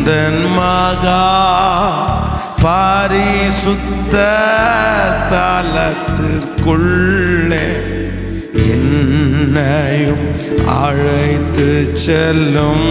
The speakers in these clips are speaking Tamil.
உந்தன் மகா பாரிசுத்த ஸ்தலத்திற்குள்ளே என்னையும் அழைத்து செல்லும்.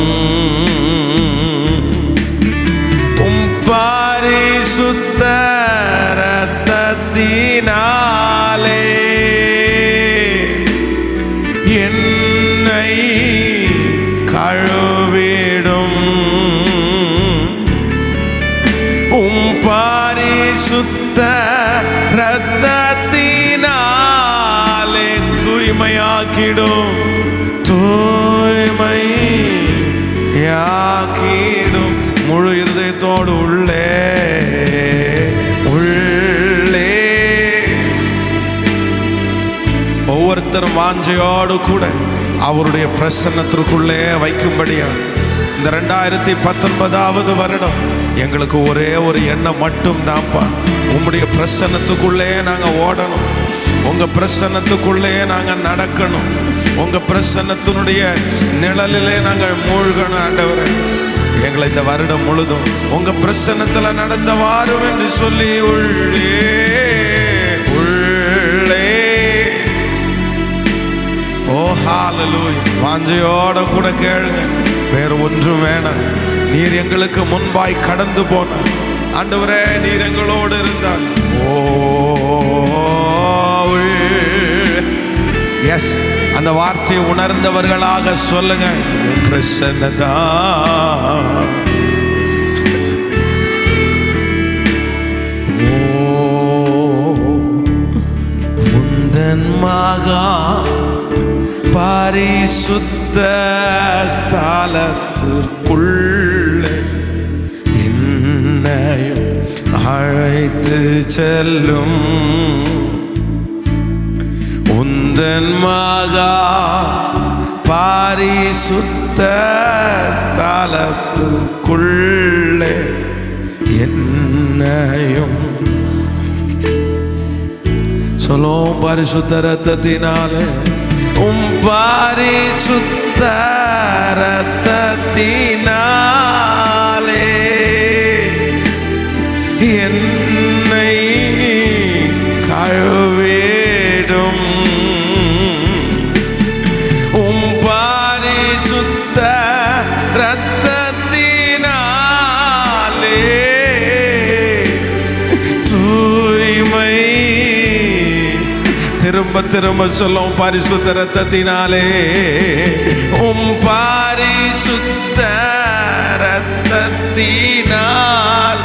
தூய்மையாக்கிடும் தூய்மை யாக்கிடும் முழு இருதயத்தோடு உள்ளே உள்ளே. ஒவ்வொருத்தரும் வாஞ்சையோடு கூட அவருடைய பிரசன்னத்திற்குள்ளே வைக்கும்படியா? இந்த ரெண்டாயிரத்தி பத்தொன்பதாவது வருடம் எங்களுக்கு ஒரே ஒரு எண்ணம் மட்டும் தான்ப்பா உம்முடைய பிரசன்னத்துக்குள்ளே நாங்கள் ஓடணும். உங்க பிரசன்னத்துக்குள்ளே நாங்கள் நடக்கணும். உங்க பிரசன்னத்தினுடைய நிழலிலே நாங்கள் மூழ்கணும் ஆண்டவரை. எங்களை இந்த வருடம் முழுதும் உங்க பிரசன்னத்தில் நடந்த வாரும் என்று சொல்லி உள்ளே உள்ளே. ஓ ஹாலலூய் வாஞ்சையோட கூட கேளுங்க. வேற ஒன்றும் வேணாம். நீர் எங்களுக்கு முன்பாய் கடந்து போன ஆண்டவரே நீர் எங்களோடு இருந்தார். ஓ எஸ் அந்த வார்த்தையை உணர்ந்தவர்களாக சொல்லுங்க. பிரசன்னதா. முந்தன் மகா பரிசுத்த ஸ்தலத்திற்குள்ளே என்னையும் அழைத்து செல்லும். உந்தன் மகா பாரிசுத்த ஸ்தலத்திற்குள்ளே என்னையும் சொல்லும் பரிசுத்த ரத்தத்தினாலே உம் பாரிசுத்த ரத்தத்தினாலே என்னை திரும்ப சொல்லும். பரிசுத்த ரத்தத்தினாலே. உம் பாரிசுத்த ரத்தத்தினால்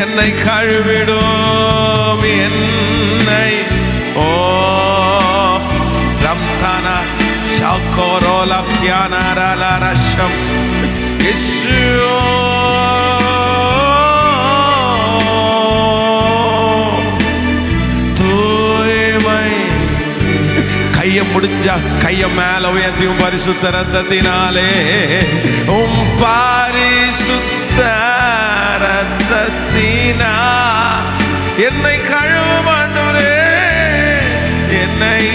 என்னை கழுவிடும் என்னை. ஓ ரம்தானா ஷாக்கோரோ லப்தியானாரா ரஷம் இஸ்ரோ. செய்ய முடிஞ்சா கைய மேல உயர்த்தியும் பரிசுத்த ரத்தத்தினாலே. உம் பரிசுத்த ரத்தத்தினா. என்னை கழுவாண்டவரே என்னை.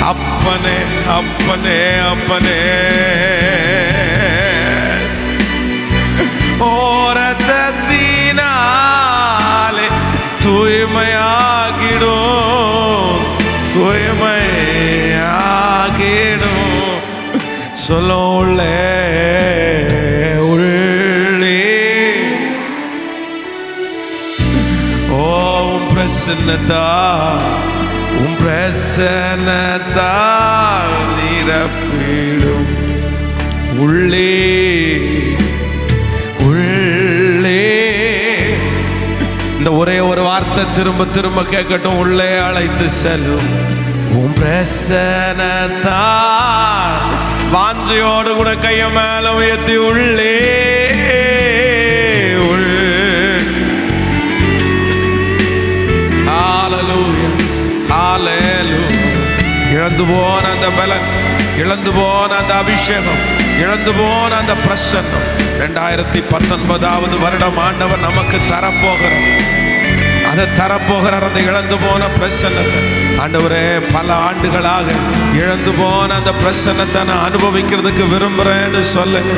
அப்பனே அப்பனே அப்பனே. தூய்மையாகிடும் சொல்ல உள்ளே உள்ளே. ஓ உம் பிரசன்னதா உம் பிரசன்னத்தால் நிரப்பிடும் உள்ளே. இந்த ஒரே ஒரு வார்த்தை திரும்ப திரும்ப கேட்கட்டும் உள்ளே அழைத்து செல்லும். உன் பிரசனத்தா வாஞ்சியோடு கூட கைய மேல உயர்த்தி உள்ளே இழந்து போன அந்த பலன் இழந்து போன அந்த அபிஷேகம் இழந்து போன அந்த பிரசன்னம். ரெண்டாயிரத்தி பத்தொன்பதாவது வருடம் ஆண்டவர் நமக்கு தரப்போகிறார். அதை தரப்போகிறார் அந்த இழந்து போன பிரச்சனை ஆண்டவரே பல ஆண்டுகளாக இழந்து போன அந்த பிரசன்னத்தை நான் அனுபவிக்கிறதுக்கு விரும்புகிறேன்னு சொல்லுங்க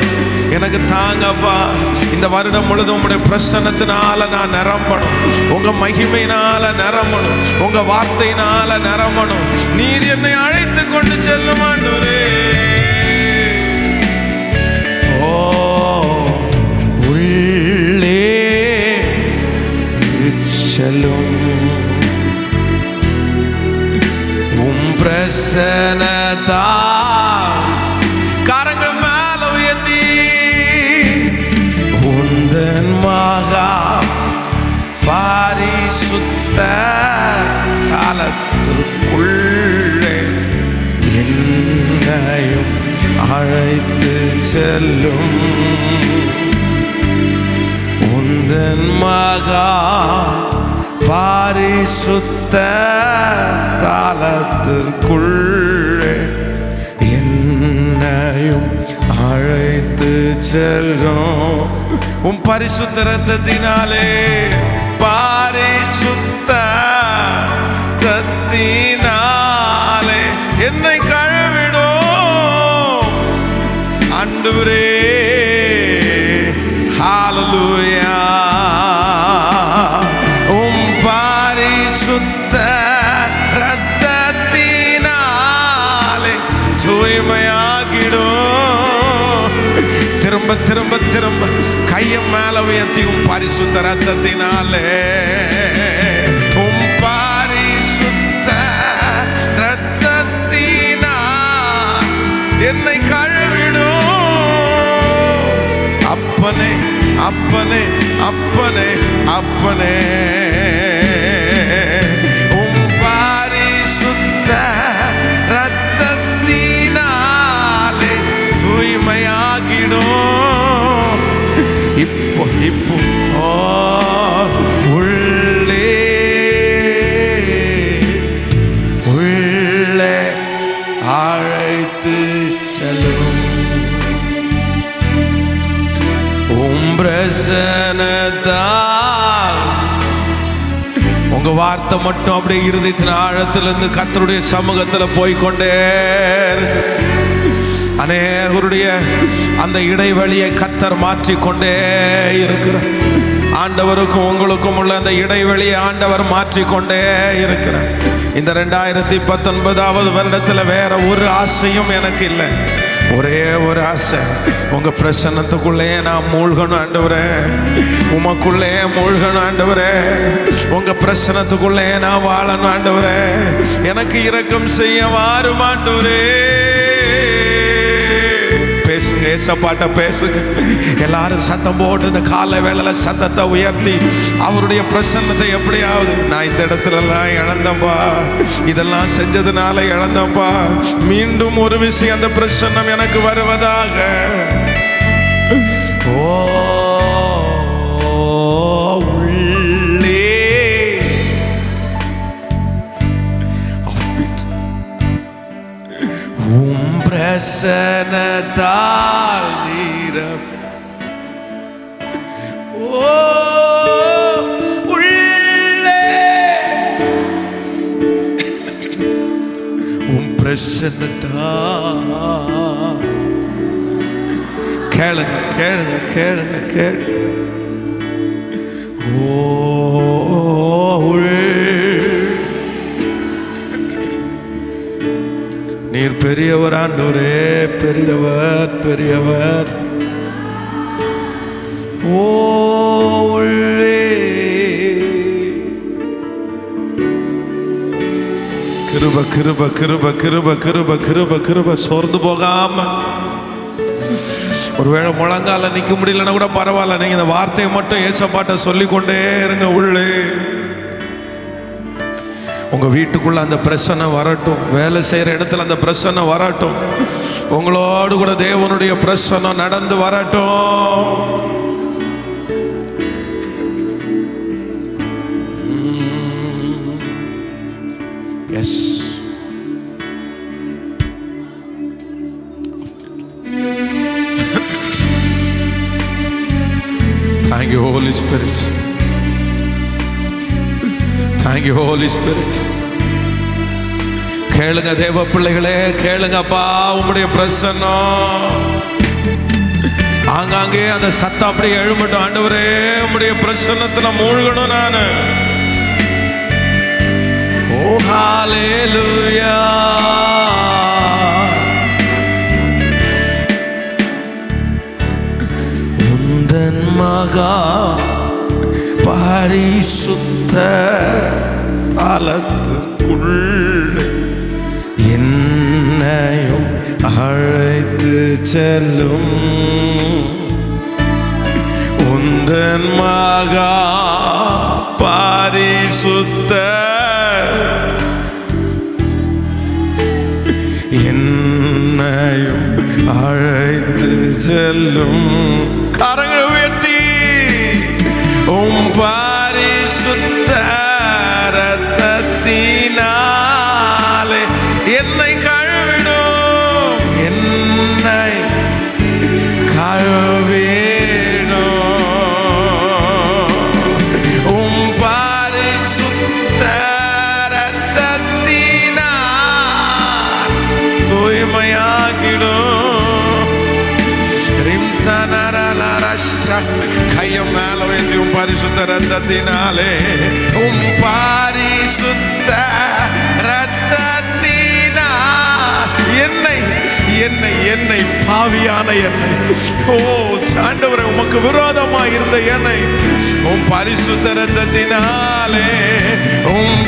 எனக்கு தாங்கப்பா இந்த வருடம் முழுதும் உங்களுடைய பிரச்சனத்தினால நான் நிரம்பணும். உங்க மகிமையினால நிரம்பணும். உங்க வார்த்தையினால நிரம்பணும். நீர் என்னை அழைத்து கொண்டு செல்லும் ஆண்டவரே. செல்லும். உம் பிரசனதா கரங்கள் மேல உயர்த்தி. உந்தன் மகா பாரிசுத்த காலத்திற்குள்ளே என்னையும் அழைத்து செல்லும். உந்தன் மகா பாரிசுத்த ஸ்தாலத்திற்குள்ளே என்னையும் அழைத்து செல்லும். உன் பரிசுத்த ரத்தத்தினாலே திரும்ப திரும்ப திரும்ப கையை மேல உயர்த்தி உம் பரிசுத்த ரத்தத்தினாலே உம் பரிசுத்த ரத்தத்தினால் என்னை கழுவிடும். அப்பனே அப்பனே அப்பனே அப்பனே. மட்டும் அப்படியே இருதயத்தின் ஆழத்திலிருந்து கத்தருடைய சமூகத்தில் போய்க்கொண்டே அநேகருடைய அந்த இடைவெளியை கத்தர் மாற்றிக்கொண்டே இருக்கிறார். ஆண்டவருக்கும் உங்களுக்கும் உள்ள அந்த இடைவெளியை ஆண்டவர் மாற்றிக்கொண்டே இருக்கிறார். இந்த ரெண்டாயிரத்தி பத்தொன்பதாவது வருடத்தில் வேற ஒரு ஆசையும் எனக்கு இல்லை. ஒரே ஒரு ஆசை. உங்க பிரசன்னத்துக்குள்ளே நான் மூழ்கணும் ஆண்டவரே. உமக்குள்ளே மூழ்கணும் ஆண்டவரே. உங்க பிரசனத்துக்குள்ளே நான் வாழணும் ஆண்டவரே. எனக்கு இரக்கம் செய்ய வாரும் ஆண்டவரே. பேசுங்க ஏசப்பாட்ட பேசுங்க. எல்லாரும் சத்தம் போட்டு இந்த காலை வேலையில் சத்தத்தை உயர்த்தி அவருடைய பிரசன்னத்தை எப்படியாவது நான் இந்த இடத்துலலாம் எல்லாம் இழந்தேன்பா. இதெல்லாம் செஞ்சதுனால இழந்தேன்பா. மீண்டும் ஒரு விஷயம் அந்த பிரசன்னம் எனக்கு வருவதாக. உம் நீரம். ஓ உள்ளே. உம் பிரசன்னத்தால். கேளுங்க கேளுங்க கேளுங்க கேளு. ஓ நீர் பெரியவர் ஆண்டவரே பெரியவர் பெரியவர். ஓ உள்ளே. கிருப கிருப கிருப கிருப கிருப கிருப கிருப. சோர்ந்து போகாம. ஒருவேளை முழங்கால நிக்க முடியலன்னா கூட பரவாயில்ல. நீங்க இந்த வார்த்தையை மட்டும் ஏசப்பாட்ட சொல்லிக்கொண்டே இருங்க உள்ளே. உங்கள் வீட்டுக்குள்ள அந்த பிரச்சனை வரட்டும். வேலை செய்கிற இடத்துல அந்த பிரச்சனை வரட்டும். உங்களோடு கூட தேவனுடைய பிரச்சனை நடந்து வரட்டும். Yes Thank you, Holy Spirit. Thank you holy spirit கேளுங்க தேவ பிள்ளைகளே கேளுங்கப்பா உம்முடைய பிரசன்னம். ஆங்காங்கே அந்த சத்தம் அப்படியே எழுமட்டும் ஆண்டவரே உம்முடைய பிரசன்னத்துல மூழ்கணும் நான். ஓ ஹாலே லூயா மகா பரிசுத்த ஸ்தலத்துக்குள்ளே என்னையும் அழைத்து செல்லும். உந்தன் மகா பரிசுத்த என்னையும் அழைத்து செல்லும். கரங்க பரிசுத்த ரத்தத்தினாலே உம் பரிசுத்த ரத்தத்தினா. என்னை என்னை என்னை பாவியான என்னை. ஓ சாண்டவரை உமக்கு விரோதமாக இருந்த என்னை. உம் பரிசுத்த ரத்தத்தினாலே உம்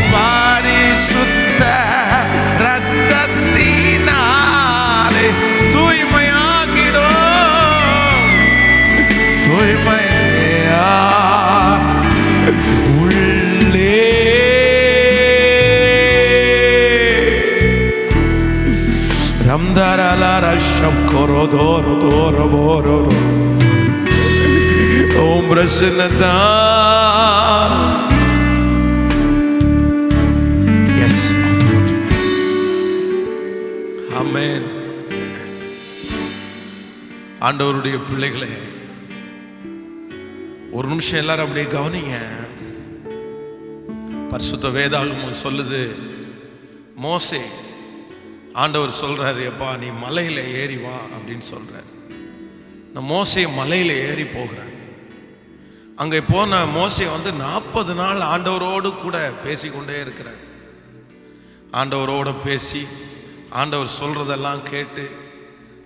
ரம்தரலரஷம் கொரோதோரோ தோரோ போரோ ஓம் da எஸ் Amen. ஆண்டவருடைய பிள்ளைகளே ஒரு நிமிஷம் எல்லாரும் அப்படியே கவனிங்க. பரிசுத்த வேதாகமும் சொல்லுது மோசே ஆண்டவர் சொல்கிறாரு எப்பா நீ மலையில் ஏறி வா அப்படின்னு சொல்கிறார் நான் மோசையை மலையில் ஏறி போகிறேன் அங்கே போன மோசையை வந்து நாற்பது நாள் ஆண்டவரோடு கூட பேசிக்கொண்டே இருக்கிறார். ஆண்டவரோட பேசி ஆண்டவர் சொல்கிறதெல்லாம் கேட்டு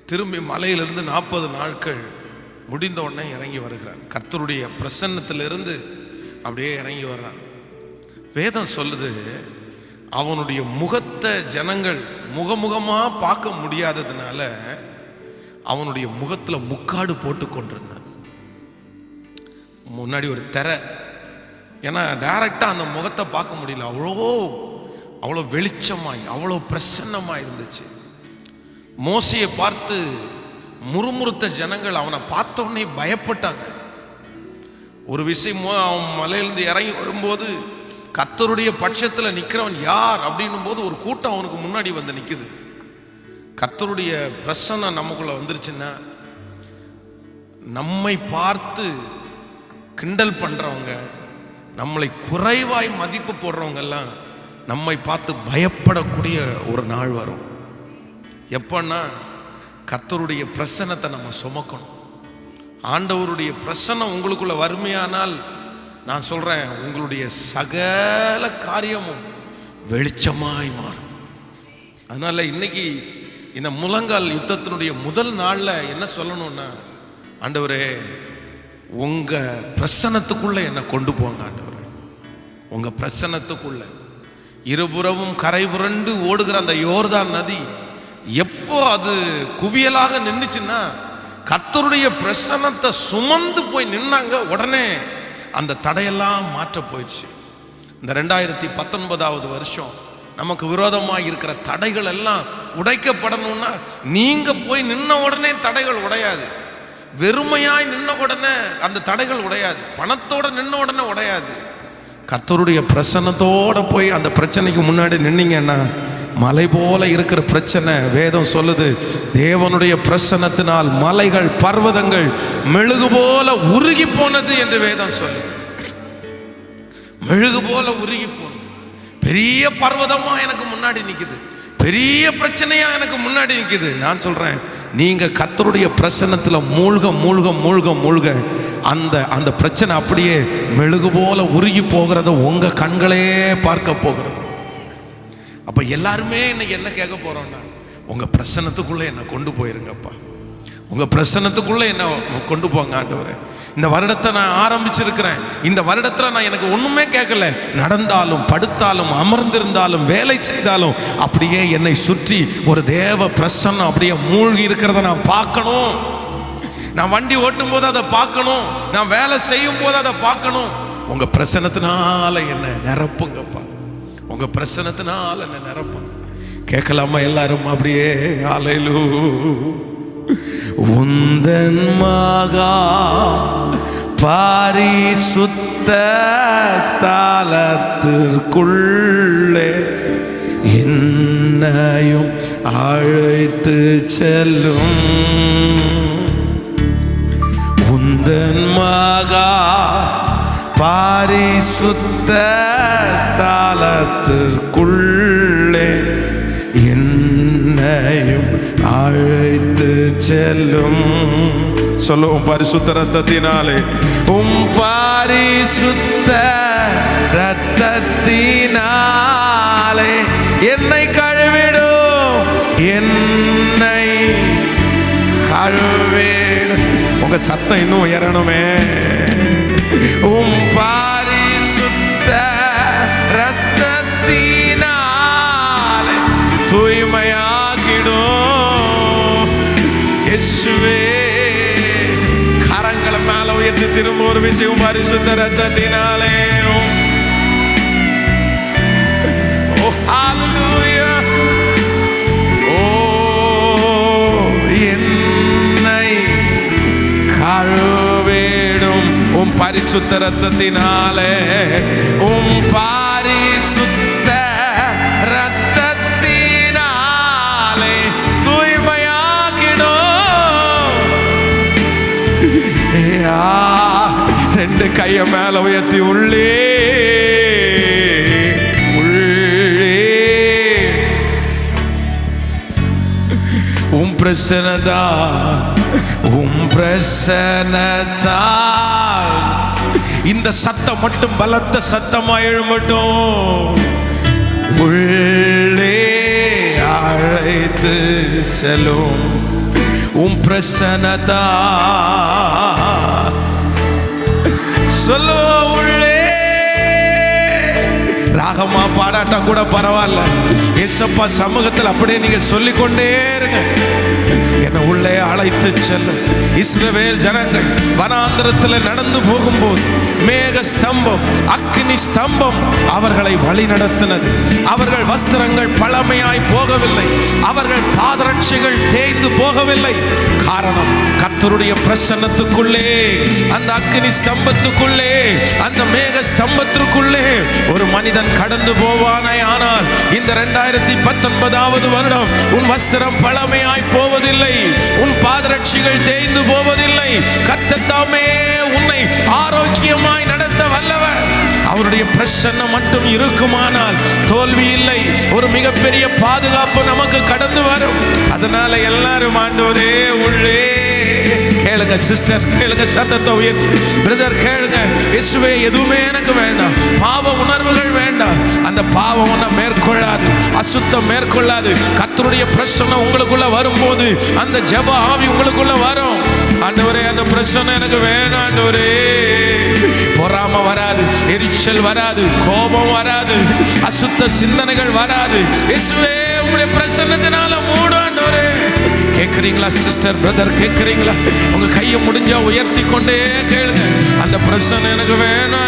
திரும்பி மலையிலிருந்து நாற்பது நாட்கள் முடிந்த உடனே இறங்கி வருகிறான் கர்த்தருடைய பிரசன்னத்திலிருந்து அப்படியே இறங்கி வர்றான் வேதம் சொல்லுது அவனுடைய முகத்தை ஜனங்கள் முகமுகமாக பார்க்க முடியாததுனால அவனுடைய முகத்தில் முக்காடு போட்டு கொண்டிருந்தான். முன்னாடி ஒரு திரை. ஏன்னா டைரக்டாக அந்த முகத்தை பார்க்க முடியல. அவ்வளோ அவ்வளோ வெளிச்சமாய் அவ்வளோ பிரசன்னமாக இருந்துச்சு. மோசையை பார்த்து முறுமுறுத்த ஜனங்கள் அவனை பார்த்த பயப்பட்டாங்க. ஒரு விஷயம் அவன் மலையிலிருந்து இறங்கி வரும்போது கத்தருடைய பட்சத்தில் நிற்கிறவன் யார் அப்படின்னும் போது ஒரு கூட்டம் அவனுக்கு முன்னாடி வந்து நிற்குது கத்தருடைய பிரசன்னம் நமக்குள்ள வந்துருச்சுன்னா நம்மை பார்த்து கிண்டல் பண்ணுறவங்க நம்மளை குறைவாய் மதிப்பு போடுறவங்க எல்லாம் நம்மை பார்த்து பயப்படக்கூடிய ஒரு நாள் வரும். எப்பன்னா கத்தருடைய பிரசன்னத்தை நம்ம சுமக்கணும். ஆண்டவருடைய பிரசன்னம் உங்களுக்குள்ள வறுமையானால் நான் சொல்கிறேன் உங்களுடைய சகல காரியமும் வெளிச்சமாய் மாறும். அதனால் இன்னைக்கு இந்த முழங்கால் யுத்தத்தினுடைய முதல் நாளில் என்ன சொல்லணும்னா ஆண்டவரே உங்கள் பிரசனத்துக்குள்ளே என்னை கொண்டு போங்க ஆண்டவரே. உங்கள் பிரசன்னத்துக்குள்ள இருபுறமும் கரை புரண்டு ஓடுகிற அந்த யோர்தான் நதி எப்போ அது குவியலாக நின்றுச்சுன்னா கத்தருடைய பிரசன்னத்தை சுமந்து போய் நின்னாங்க உடனே அந்த தடையெல்லாம் மாற்ற போயிடுச்சு. இந்த ரெண்டாயிரத்தி பத்தொன்பதாவது வருஷம் நமக்கு விரோதமாக இருக்கிற தடைகள் எல்லாம் உடைக்கப்படணும்னா நீங்கள் போய் நின்ன உடனே தடைகள் உடையாது. வெறுமையாய் நின்ன உடனே அந்த தடைகள் உடையாது. பணத்தோட நின்ன உடனே உடையாது. கத்தருடைய பிரசன்னத்தோட போய் அந்த பிரச்சனைக்கு முன்னாடி நின்னீங்கன்னா மலை போல இருக்கிற பிரச்சனை வேதம் சொல்லுது. தேவனுடைய பிரசனத்தினால் மலைகள் பர்வதங்கள் மெழுகு போல உருகி போனது என்று வேதம் சொல்லுது. மெழுகு போல உருகி போனது. பெரிய பர்வதமா எனக்கு முன்னாடி நிற்குது பெரிய பிரச்சனையா எனக்கு முன்னாடி நிற்குது நான் சொல்றேன் நீங்க கத்தருடைய பிரசனத்தில் மூழ்க மூழ்க மூழ்க மூழ்க. அந்த அந்த பிரச்சனை அப்படியே மெழுகு போல உருகி போகிறத உங்க கண்களே பார்க்க போகிறது. அப்போ எல்லாருமே இன்னைக்கு என்ன கேட்க போறோம்னா உங்க பிரசன்னத்துக்குள்ள என்ன கொண்டு போயிருங்கப்பா. உங்க பிரசன்னத்துக்குள்ள என்ன கொண்டு போங்க ஆண்டவரே. இந்த வருடத்தை நான் ஆரம்பிச்சிருக்கிறேன். இந்த வருடத்தில் நான் எனக்கு ஒன்றுமே கேட்கல. நடந்தாலும் படுத்தாலும் அமர்ந்திருந்தாலும் வேலை செய்தாலும் அப்படியே என்னை சுற்றி ஒரு தேவ பிரசன்னம் அப்படியே மூழ்கி இருக்கிறத நான் பார்க்கணும். நான் வண்டி ஓட்டும் போது அதை பார்க்கணும். நான் வேலை செய்யும் போது அதை பார்க்கணும். உங்க பிரசனத்தினால என்ன நிரப்புங்கப்பா. உங்க பிரசனத்தினால என்ன நிரப்பும். கேட்கலாமா எல்லாரும்? அப்படியே அலையிலு உந்தன் மகா பாரிசுத்த ஸ்தாலத்திற்குள்ளே என்னையும் அழைத்து செல்லும். உந்தன் மகா பாரிசுத்த ஸ்தாலத்திற்குள்ளே என்னையும் அழைத்து செல்லும். சொல்லுவோம் பரிசுத்த ரத்தத்தினாலே உம் பாரிசுத்த ரத்தத்தினாலே என்னை கழுவிடும் என்னை கழுவேடும். உங்க சத்தம் இன்னும் உயரணுமே. மேல திரும்ப ஒரு விஷயம் பரிசுத்த ரத்தத்தினாலே ஓ hallelujah என்னை கழுவேடும் உம் பரிசுத்த ரத்தத்தினாலே உம் பரிசுத்த ரெண்டு கைய மேல உயர்த்தி உள்ளே. உள்ளே. உம் பிரசனதா உம் பிரசனதா இந்த சத்தம் மட்டும் பலத்த சத்தமா எழுமட்டும் உள்ளே அழைத்து செல்லும். உம் பிரசனதா சொல்லு உள்ளே? ராகமா பாடாட்டா கூட பரவாயில்ல. எசப்பா சமூகத்தில் அப்படியே நீங்க சொல்லிக்கொண்டே இருங்க. என்னை உள்ளே அழைத்து செல்லும். இஸ்ரவேல் ஜனங்கள் வனாந்திரத்தில் நடந்து போகும்போது மேக ஸ்தம்பம் அக்னி ஸ்தம்பம் அவர்களை வழி நடத்தினது. அவர்கள் வஸ்திரங்கள் பழமையாய் போகவில்லை. அவர்கள் பாதரட்சிகள் தேய்ந்து போகவில்லை. காரணம் கர்த்தருடைய பிரசன்னத்துக்குள்ளே அந்த அக்னி ஸ்தம்பத்துக்குள்ளே அந்த மேக ஸ்தம்பத்திற்குள்ளே ஒரு மனிதன் கடந்து போவானே. ஆனால் இந்த ரெண்டாயிரத்தி பத்தொன்பதாவது வருடம் உன் வஸ்திரம் பழமையாய் போவதில்லை. உன் பாதரட்சிகள் தேய்ந்து போவதில்லை. கத்தத்தாமே உன்னை ஆரோக்கியமாய் நடத்த வல்லவர். அவருடைய பிரசன்னம் மட்டும் இருக்குமானால் தோல்வி இல்லை. ஒரு மிகப்பெரிய பாதுகாப்பு நமக்கு கடந்து வரும். அதனால எல்லாரும் ஆண்டோரே உள்ளே. கேளுங்க சிஸ்டர் கேளுங்க சத்தத்தை உயர்த்தி. பிரதர் கேளுங்க. இயேசுவே எதுவுமே எனக்கு வேண்டாம். பாவ உணர்வுகள் வேண்டாம். அந்த பாவம் ஒன்றை மேற்கொள்ளாது. அசுத்தம் மேற்கொள்ளாது. கத்தருடைய பிரச்சனை உங்களுக்குள்ள வரும்போது அந்த ஜப ஆவி உங்களுக்குள்ள வரும். ஆண்டவரே அந்த பிரச்சனை எனக்கு வேணும் ஆண்டவரே. பொறாம வராது. எரிச்சல் வராது. கோபம் வராது. அசுத்த சிந்தனைகள் வராது. இயேசுவே உங்களுடைய பிரசன்னத்தினால மூடு ஆண்டவரே. கேட்குறீங்களா சிஸ்டர் பிரதர் கேட்குறீங்களா உங்க கையை முடிஞ்சா உயர்த்தி கொண்டே கேளுங்க. அந்த பிரச்சனை எனக்கு வேணும்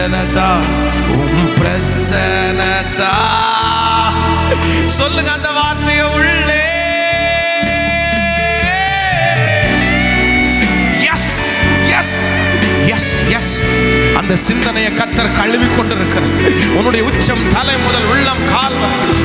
பிரசனதா உம் பிரசனதா சொல்லுங்க அந்த வார்த்தையை உள்ளே. எஸ் எஸ் எஸ் எஸ் அந்த சிந்தனையை கத்தர் கழுவி கொண்டிருக்கிறார். உன்னுடைய உச்சம் தலை முதல் உள்ளம் கால்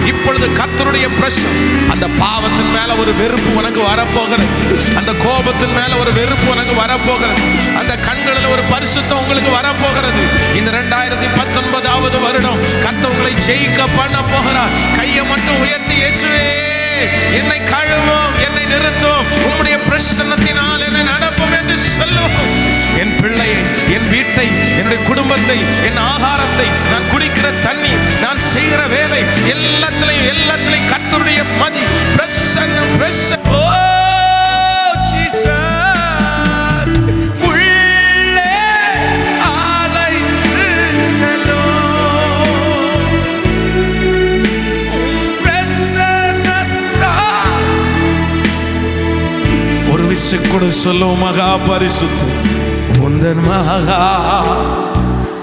இப்பொழுது கத்தருடைய பிரஷம் அந்த பாவத்தின் மேல ஒரு வெறுப்பு உனக்கு வரப்போகிறது. அந்த கோபத்தின் மேல ஒரு வெறுப்பு உனக்கு வரப்போகிறது. அந்த கண்களில் ஒரு பரிசுத்தம் உங்களுக்கு வரப்போகிறது. இந்த ரெண்டாயிரத்தி பத்தொன்பதாவது வருடம் கத்தவங்களை ஜெயிக்க பண்ண போகிறார். கையை மட்டும் உயர்த்தி இயேசுவே! என்னை கழுவும் என்னை நிறுத்தும். உம்முடைய பிரசன்னத்தினால் என்னை நடப்பும் என்று சொல்லும். என் பிள்ளையை என் வீட்டை என்னுடைய குடும்பத்தை என் ஆகாரத்தை நான் கூட சொல்லும் மகா பரிசுத்த உந்தன் மகா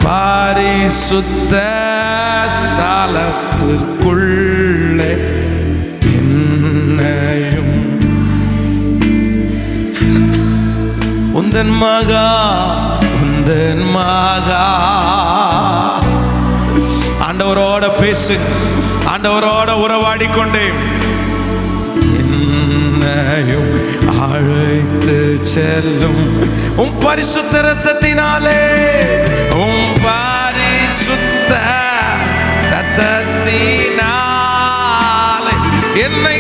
பாரிசுத்த ஸ்தலத்திற்குள்ளே என்னையும். உந்தன் மகா உந்தன் மகா. ஆண்டவரோட பேசு ஆண்டவரோட உறவாடி என்னையும் அழைத்து செல்லும் உம் பரிசுத்த ரத்தத்தினாலே உம் பரிசுத்த ரத்தத்தினாலே என்னை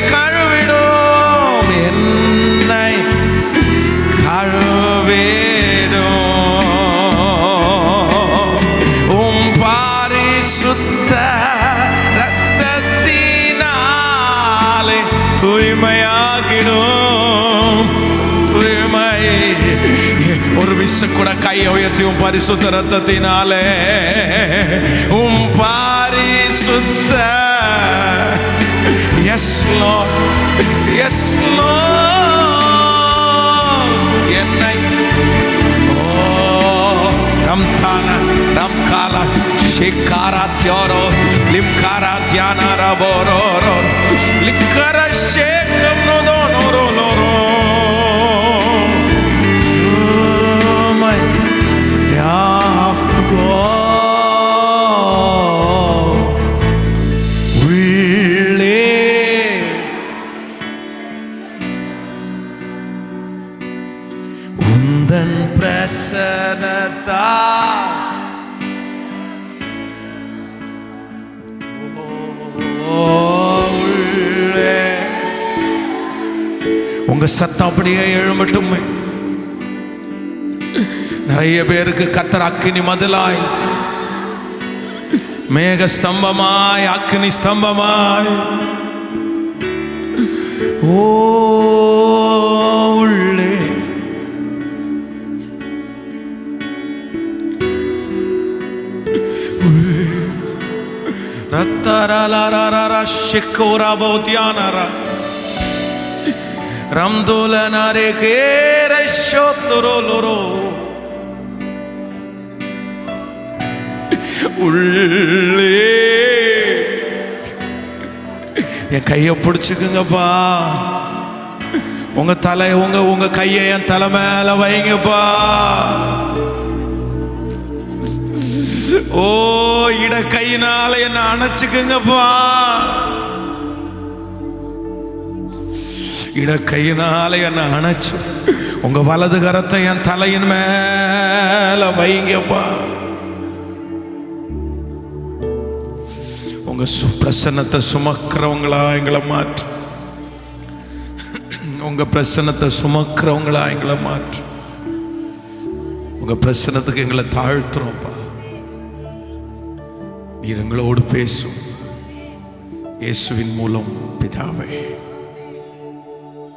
கையை உயர்த்தி உன் பரிசுத்த ரத்தத்தினாலே உம் பாரிசுத்த எஸ் லோ எஸ் லோ என்னை ஓ ரம்தானா ரம்காலா ஷிக்காரா தியோரோ லிம்காரா தியானா ரபோரோ லிக்கர ஷேக்கம் no no no no no உங்க சத்தம் அப்படியே எழும்பட்டும். நிறைய பேருக்கு கத்தர் அக்கினி மதிலாய். மேக ஸ்தம்பமாய் அக்னி ஸ்தம்பமாய். ஓ உள்ளே. Rattarararara shikora botianara. Ramdolanare kere shotoroloro. உள்ளே என் கையை பிடிச்சுக்குங்கப்பா உங்க தலை உங்க உங்க கையை என் தலை மேல வைங்கப்பா ஓ இட கையினால என்ன அணைச்சுக்குங்கப்பா இட கையினால என்னை அணைச்சு. உங்க வலது கரத்தை என் தலையின் மேல வைங்கப்பா. உங்க சு- பிரசன்னத்தை சுமக்கிறவங்களா எங்களை மாற்று. உங்க பிரசன்னத்தை சுமக்கிறவங்களா எங்களை மாற்று. உங்க பிரசன்னத்துக்கு எங்களை தாழ்த்துறோம்ப்பா. நீர் எங்களோடு பேசும். இயேசுவின் மூலம் பிதாவே.